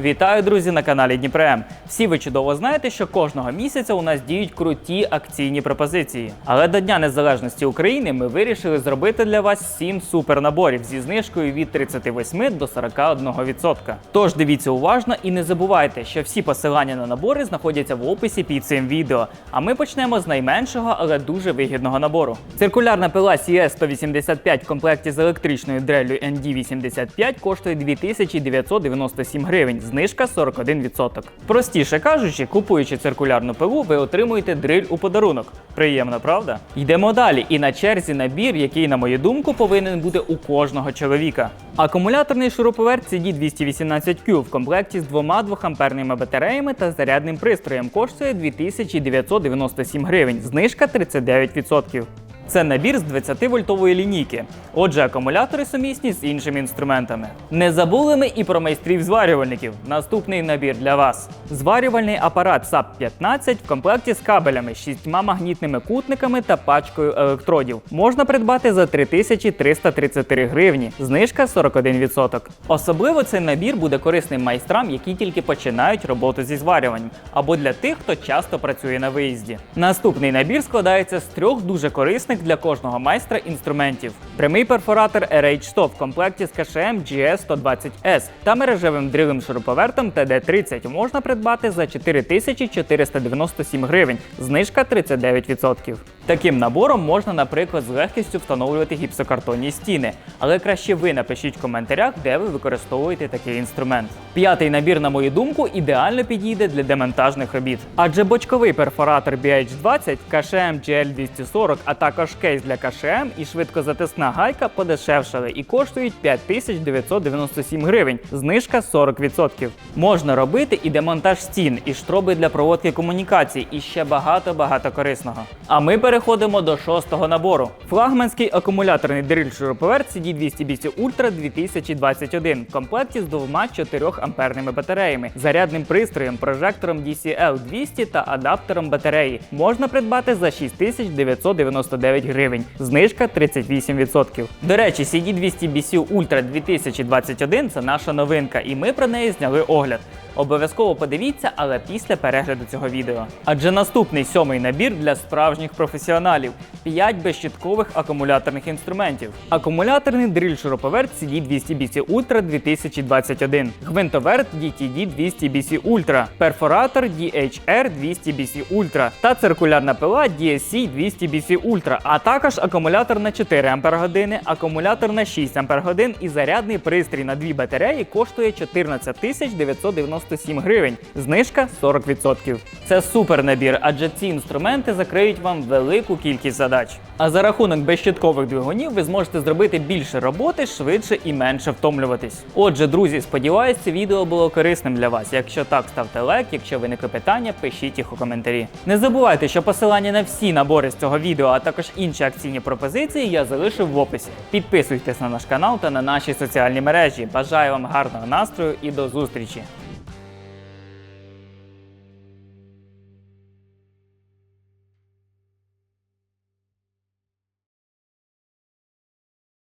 Вітаю, друзі, на каналі Дніпрем. Всі ви чудово знаєте, що кожного місяця у нас діють круті акційні пропозиції. Але до Дня Незалежності України ми вирішили зробити для вас 7 супернаборів зі знижкою від 38 до 41%. Тож дивіться уважно і не забувайте, що всі посилання на набори знаходяться в описі під цим відео. А ми почнемо з найменшого, але дуже вигідного набору. Циркулярна пила CS 185 в комплекті з електричною дреллю ND85 коштує 2997 гривень, знижка 41%. Простіше кажучи, купуючи циркулярну пилу, ви отримуєте дриль у подарунок. Приємно, правда? Йдемо далі. І на черзі набір, який, на мою думку, повинен бути у кожного чоловіка. Акумуляторний шуруповерт CD218Q в комплекті з двома 2-амперними батареями та зарядним пристроєм коштує 2997 гривень, знижка 39%. Це набір з 20-вольтової лінійки. Отже, акумулятори сумісні з іншими інструментами. Не забули ми і про майстрів зварювальників. Наступний набір для вас: зварювальний апарат SAP 15 в комплекті з кабелями, шістьма магнітними кутниками та пачкою електродів. Можна придбати за 3333 гривні, знижка 41%. Особливо цей набір буде корисним майстрам, які тільки починають роботу зі зварюванням, або для тих, хто часто працює на виїзді. Наступний набір складається з трьох дуже корисних для кожного майстра інструментів: прямий перфоратор RH100 в комплекті з КШМ GS120S та мережевим дрилем шуруповертом TD30 можна придбати за 4497 гривень, знижка 39%. Таким набором можна, наприклад, з легкістю встановлювати гіпсокартонні стіни, але краще ви напишіть в коментарях, де ви використовуєте такий інструмент. П'ятий набір, на мою думку, ідеально підійде для демонтажних робіт, адже бочковий перфоратор BH20, KSM GL240, а також кейс для KSM і швидкозатисна гайка подешевшали і коштують 5997 гривень, знижка 40%. Можна робити і демонтаж стін, і штроби для проводки комунікацій, і ще багато-багато корисного. А ми переходимо до шостого набору. Флагманський акумуляторний дриль шуруповерт CD200BC Ultra 2021 в комплекті з двома 4 амперними батареями, зарядним пристроєм, прожектором DCL 200 та адаптером батареї. Можна придбати за 6999 гривень, знижка 38%. До речі, CD200BC Ultra 2021 це наша новинка, і ми про неї зняли огляд. Обов'язково подивіться, але після перегляду цього відео. Адже наступний сьомий набір для справжніх професіоналів: 5 безщиткових акумуляторних інструментів. Акумуляторний дриль шуруповерт CD200BC Ultra 2021, гвинтоверт DTD 200BC Ultra, перфоратор DHR 200BC Ultra та циркулярна пила DSC 200BC Ultra, а також акумулятор на 4 Ах, акумулятор на 6 Ах і зарядний пристрій на дві батареї коштує 14 997 гривень, знижка 40%. Це супер набір, адже ці інструменти закриють вам велику кількість задач. А за рахунок безщиткових двигунів ви зможете зробити більше роботи швидше і менше втомлюватись. Отже, друзі, сподіваюсь, це відео було корисним для вас. Якщо так, ставте лайк. Якщо виникли питання, пишіть їх у коментарі. Не забувайте, що посилання на всі набори з цього відео, а також інші акційні пропозиції я залишив в описі. Підписуйтесь на наш канал та на наші соціальні мережі. Бажаю вам гарного настрою і до зустрічі!